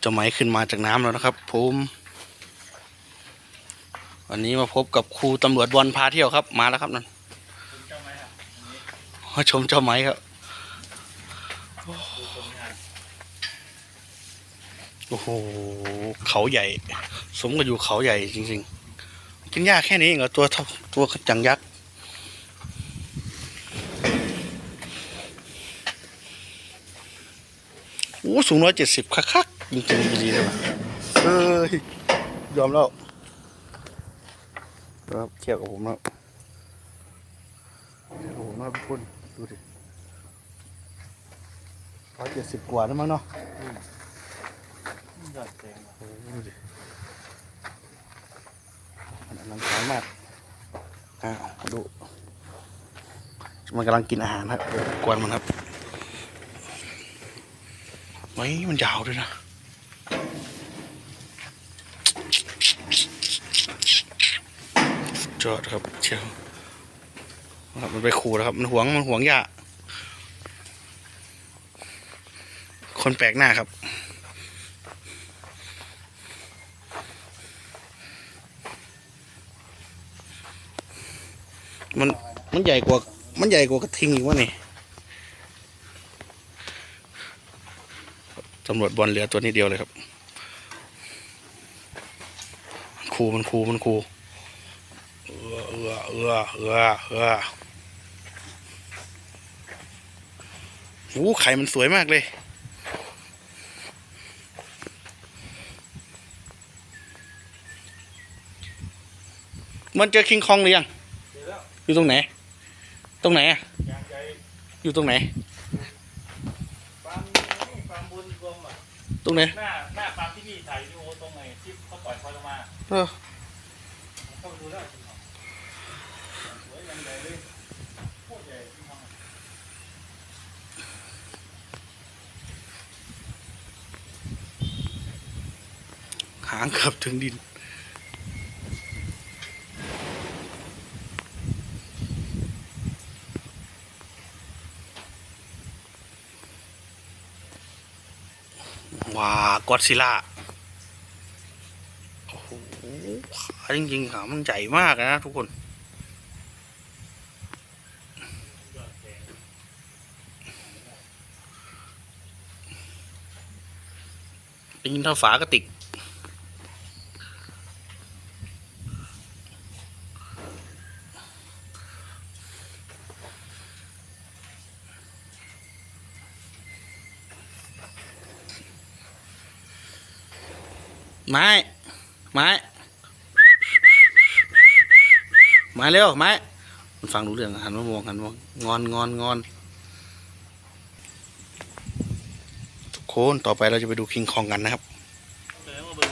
เจ้าไหมขึ้นมาจากน้ำแล้วนะครับผมวันนี้มาพบกับครูตำรวจบอลพาเที่ยวครับ มาแล้วครับนั่นมาชมเจ้าไหมครับโอ้โหเขาใหญ่ สมกับอยู่เขาใหญ่จริง ๆ กินยากแค่นี้เหรอตัวท่าตัวจังยักษ์ อ้สูงร้อยเจ็ดสิบคักๆจริงๆดีๆเลยว่ะเอ้ยยอมแล้วครับเทียบกับผมแล้วเทียบกับผมนะครับทุกคนดูดิร้อยเจ็ดสิบกว่าแล้วมั้งเนาะยอดเจ๋งโอ้โหดูดิมันอลังการมากอ้าวดูมันกำลังกินอาหารครับกวนมันครับ ไว้มันยาวด้วยนะ จอดครับเชียวครับมันไปขู่แล้วครับ มันหวง มันหวงยาคนแปลกหน้าครับ มัน มันใหญ่กว่า มันใหญ่กว่า กระทิงอีกวะนี่ ตำรวจบอลเหลือตัวนี้เดียวเลยครับ มันคูมันคูมันคูเออเออเออเออเออโอ้ไข่มันสวยมากเลยมันเจอคิงคองหรือยังเดี๋ยวแล้วอยู่ตรงไหน ตรงไหนอะยางใจอยู่ตรงไหน ฟาร์มนี่ฟาร์มบุญรวมอะ ต รงไหน หน้าหน้าฟาร์มที่นี่ถ่ายวิดีโอตรงไหนที่เขาปล่อยพอลงมาเออเข้าไปดูแล้วสวยยังใหญ่เลยโคตรใหญ่ที่ทำอะหางเกือบถึงดิน ว้า กอดซิล่าโอ้โหขาจริงๆขามันใหญ่มากนะทุกคนจริงได้ยินเท่าฝากระติก ไม้ ไม้ ไม้เร็ว ไม้ มันฟังรู้เรื่องหันมามองหันมามองงอนงอนงอนทุกคนต่อไปเราจะไปดูคิงคองกันนะครับแสดงว่าเบิ้ง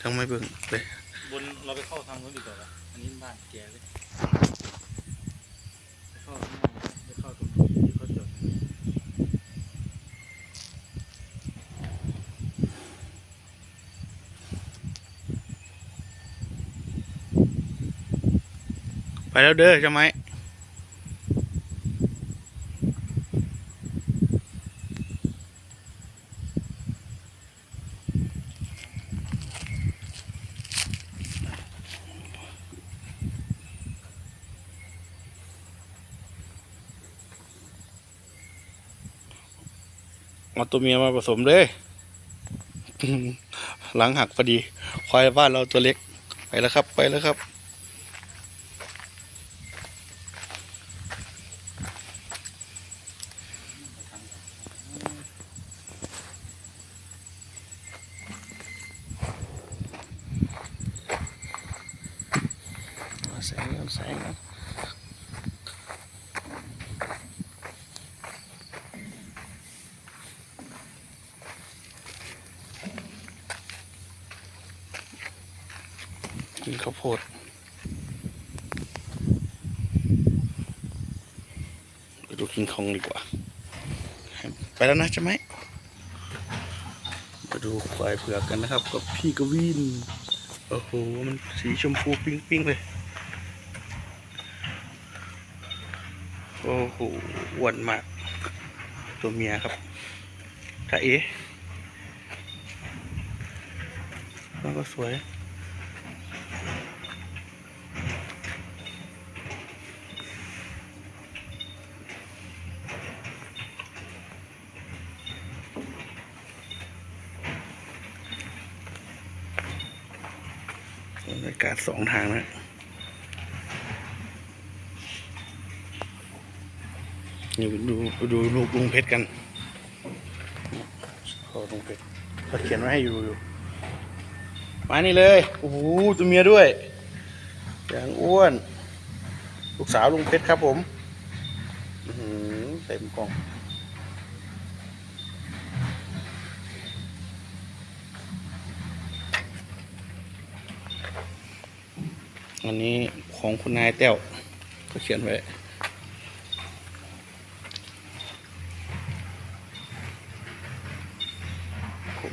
ทั้งไม่เบิ่งเลยบนเราไปเข้าทางนู้นดีกว่าปะอันนี้บ้านแกเลยไปเข้าข้างหน้าไปเข้าตรงที่เขาจด ไปแล้วเด้อใช่ไหมเอาตัวเมียมาผสมเลย หลังหักพอดี ควายบ้านเราตัวเล็ก ไปแล้วครับ ไปแล้วครับ แสงเอาแสงเอาินข้าวโพดไปดูกินคองดีกว่า ไปแล้วนะใช่ไหมมาดูควายเผือกกันนะครับ กับพี่กวินโอ้โห มันสีชมพูปิ๊งปิ๊งๆเลย โอ้โหอ้วนมาก ตัวเมียครับถ้าเอ๋แล้วก็สวย บรรยากาศสองทางนะนี่ดูดูลูกลุงเพชรกันขาลุงเพชรเขาเขียนไว้ให้อยู่อยู่มานี่เลย โอ้โหตัวเมียด้วย อย่างอ้วน ลูกสาวลุงเพชรครับผมเต็มกล่อง อันนี้ของคุณนายแต้วก็เขียนไว้โอ้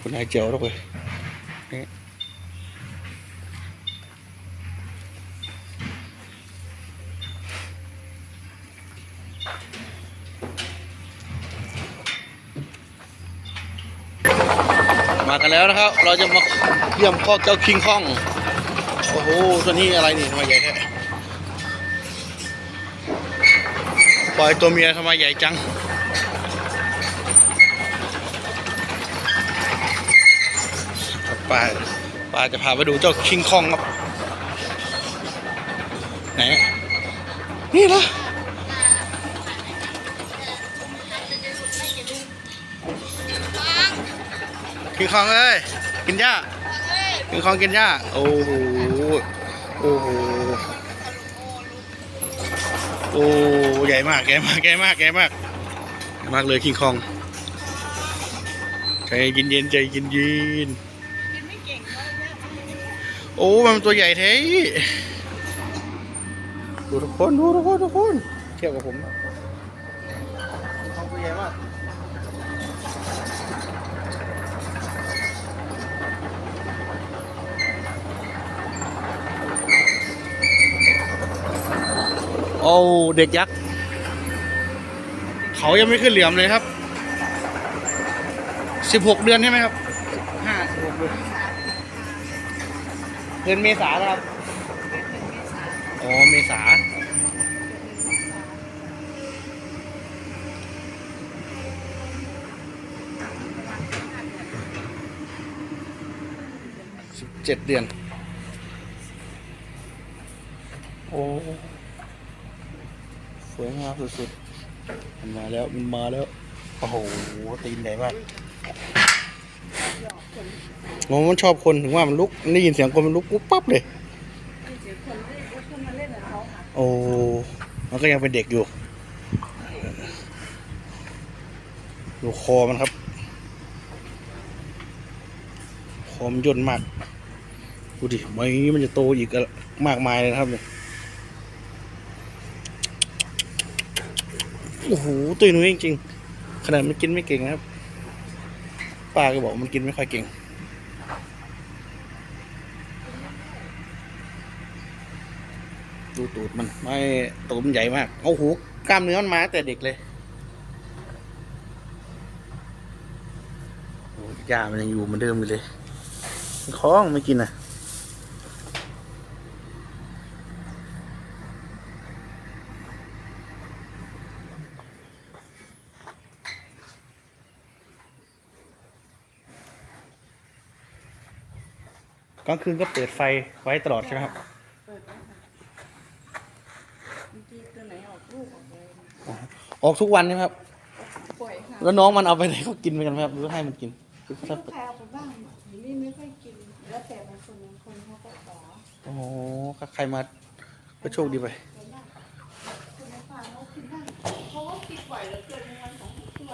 คุณนายเจียวแล้วเลยนี่มากันแล้วนะครับ เราจะมาเยี่ยมคอกเจ้าคิงคอง โอ้โห ตัวนี้อะไรนี่ทำไมใหญ่แท้ปล่อยตัวเมียทำไมใหญ่จังป้าป้าจะพาไปดูเจ้าคิงคองครับ ไหน นี่เหรอคิงคองเอ้ยกินหญ้าคิงคองกินหญ้า โอ้โห โอ้ใหญ่มากใหญ่มากใหญ่มากใหญ่มากใหญ่มากเลยคิงคองใจเย็นๆใจเย็นใจเย็นเลยเนี่ยๆโอ้มันตัวใหญ่แท้ดูทุกคนดูทุกคนทุกคนเทียบกับผมตัวใหญ่มาก โอ้เด็กยักษ์ เขายังไม่ขึ้นเหลี่ยมเลยครับ สิบหกเดือนใช่ไหมครับห้าสิบหกเดือนเดือนเมษาครับอ๋อเมษาสิบเจ็ดเดือน โอ้ สวยงามสุดๆมันมาแล้วมันมาแล้ว โอ้โห ตีนใหญ่มากงงมันชอบคนถึงว่ามันลุกได้ยินเสียงคนมันลุกปุ๊บปั๊บเลยมีเสียงคนเล่นลุกขึ้นมาเล่นกับเขาค่ะโอ้ มันก็ยังเป็นเด็กอยู่ ดูคอมันครับ คอมันย่นมาก ดูดิไม่มันจะโตอีกอะมากมายเลยนะครับเนี่ย โอ้โหตุยนุ่ยจริงๆขนาดมันกินไม่เก่งนะครับป้าก็บอกมันกินไม่ค่อยเก่งดูตูดมันไม่ตูดมันใหญ่มากโอ้โหกล้ามเนื้อมันมาแต่เด็กเลยโอ้ยามันยังอยู่เหมือนเดิมอยู่เลยคล้องไม่กินอะ กลางคืนก็เปิดไฟไว้ตลอดใช่ไหมครับเปิดนะคะบางทีตัวไหนออกลูกออกเลยออกทุกวันใช่ไหมครับปล่อยค่ะแล้วน้องมันเอาไปไหนเขากินไปกันไหมครับหรือให้มันกินคือลูถ้ากค้าเอาไปบ้างนี่ไม่ค่อยกิน แล้วแต่บางคนบางคนเขาก็ขอโอ้โหถ้าใครมาก็โชคดีไปเดี๋ยวนะคุณลูกค้าเขากินบ้างเขาก็กินปล่อยเหลือเกินในวันของทุกตัว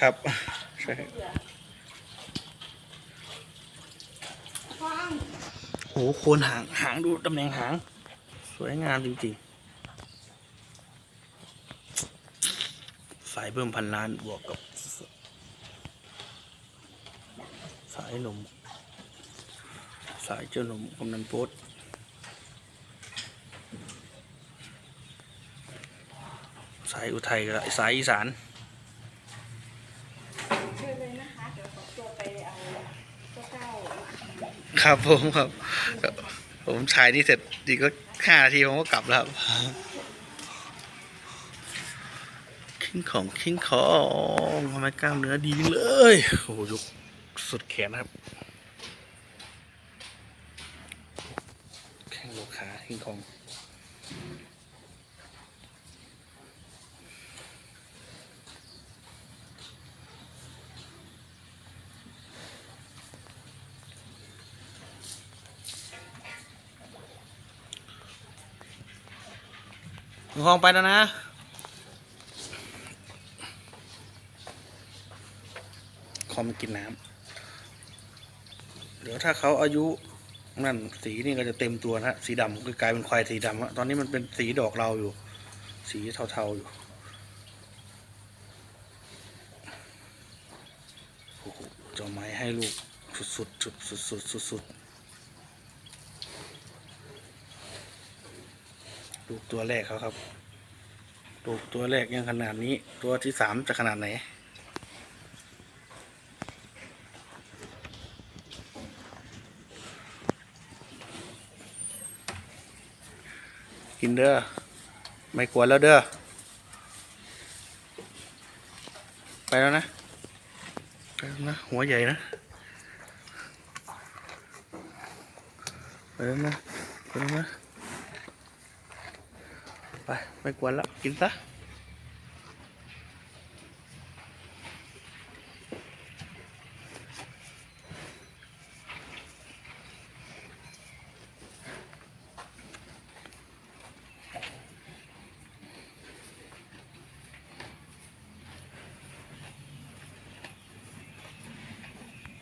ครับ ใช่ เบื่อฟัง โหโคนหางหางดูตำแหน่งหาง สวยงามจริงๆ สายเบิ่มพันล้านบวกกับ สายหนุ่มสายเจ้าหนุ่มกำนันโพสสายอุทัยกับสายอีสาน เชิญเลยนะคะ เดี๋ยวขอตัวไปเอาเจ้าเก้า ครับผมครับ ผมถ่ายนี่เสร็จดีก็ห้านาทีผมก็กลับแล้วครับคิงของคิงของทำไมกล้ามเนื้อดีเลยโอ้โหยกสุดแขนนะครับแข้งโลขาคิงของ มึงคลองไปแล้วนะ คอมกินน้ำเดี๋ยวถ้าเขาอายุนั่นสีนี่ก็จะเต็มตัวนะฮะสีดำคือกลายเป็นควายสีดำตอนนี้มันเป็นสีดอกเราอยู่ สีเทาๆอยู่โอ้โหเจ้าไม้ให้ลูกสุดๆสุดสุดสุดสุด ดลูกตัวแรกเขาครับลูกตัวแรกยังขนาดนี้ ตัวที่สามจะขนาดไหนกินเด้อไม่กลัวแล้วเด้อไปแล้วนะไปแล้วนะหัวใหญ่นะไปแล้วนะไปแล้วนะ ไปไม่